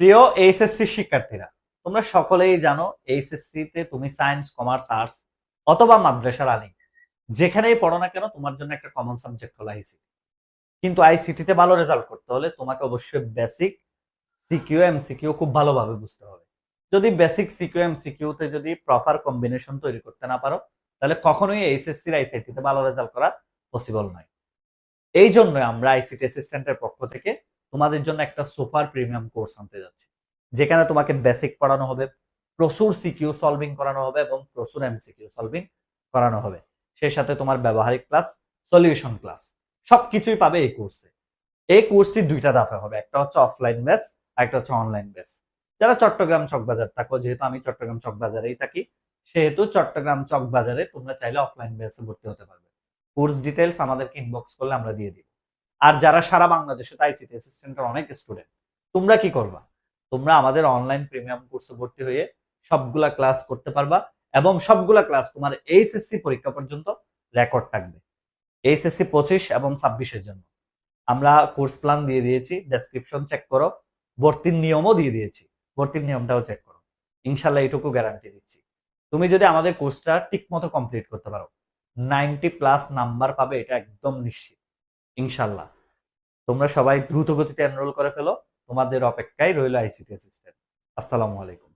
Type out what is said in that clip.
প্রিয় এইচএসসি শিক্ষার্থীরা, তোমরা সকলেই জানো এইচএসসি তে তুমি সায়েন্স কমার্স আর্টস অথবা মাদ্রাসার আলিম যেখানেই পড়ো না কেন, তোমার জন্য একটা কমন সাবজেক্ট হলো আইসিটি কিন্তু আইসিটি তে ভালো রেজাল্ট করতে হলে তোমাকে অবশ্যই বেসিক সিকিউ এমসিকিউ খুব ভালোভাবে বুঝতে হবে। যদি বেসিক সিকিউ এমসিকিউ তে যদি প্রপার কম্বিনেশন তৈরি করতে না পারো, তাহলে কখনোই এইচএসসির আইসিটি তে ভালো রেজাল্ট করা পসিবল নয়। এই জন্য আমরা আইসিটি অ্যাসিস্ট্যান্টের পক্ষ থেকে তোমাদের জন্য একটা সুপার প্রিমিয়াম কোর্স আনতে যাচ্ছি, যেখানে তোমাকে বেসিক পড়ানো হবে, প্রচুর সিকিউ সলভিং করানো হবে এবং প্রচুর এমসিকিউ সলভিং করানো হবে। সেই সাথে তোমার ব্যবহারিক ক্লাস সলিউশন ক্লাস সবকিছুই পাবে এই কোর্সে এই কোর্সটি দুইটা ধাপে হবে, একটা হচ্ছে অফলাইন বেস আর একটা হচ্ছে অনলাইন বেস যারা চট্টগ্রাম চকবাজার থাকো, যেহেতু আমি চট্টগ্রাম চকবাজারেই থাকি, সেহেতু চট্টগ্রাম চকবাজারে তোমরা চাইলে অফলাইন বেসে ভর্তি হতে পারবে। কোর্স ডিটেলস আমাদেরকে ইনবক্স করলে আমরা দিয়ে দিব। আর যারা সারা বাংলাদেশে আইসিটি অ্যাসিস্ট্যান্টের অনেক স্টুডেন্ট তোমরা কি করবা? তোমরা আমাদের অনলাইন প্রিমিয়াম কোর্সে ভর্তি হয়ে সবগুলা ক্লাস করতে পারবা এবং সবগুলা ক্লাস তোমার এইচএসসি পরীক্ষা পর্যন্ত রেকর্ড থাকবে। এইচএসসি পঁচিশ এবং ছাব্বিশের জন্য। আমরা কোর্স প্ল্যান দিয়ে দিয়েছি ডেসক্রিপশন চেক করো, ভর্তির নিয়মও দিয়ে দিয়েছি। ভর্তির নিয়মটাও চেক করো। ইনশাল্লাহ এইটুকু গ্যারান্টি দিচ্ছি। তুমি যদি আমাদের কোর্সটা ঠিক মতো কমপ্লিট করতে পারো নাইনটি প্লাস নাম্বার পাবে এটা একদম নিশ্চিত। ইনশাল্লাহ। তোমরা সবাই দ্রুত গতিতে এনরোল করে ফেলো। তোমাদের অপেক্ষায় রইল আইসিটি অ্যাসিস্ট্যান্ট আসসালামু আলাইকুম।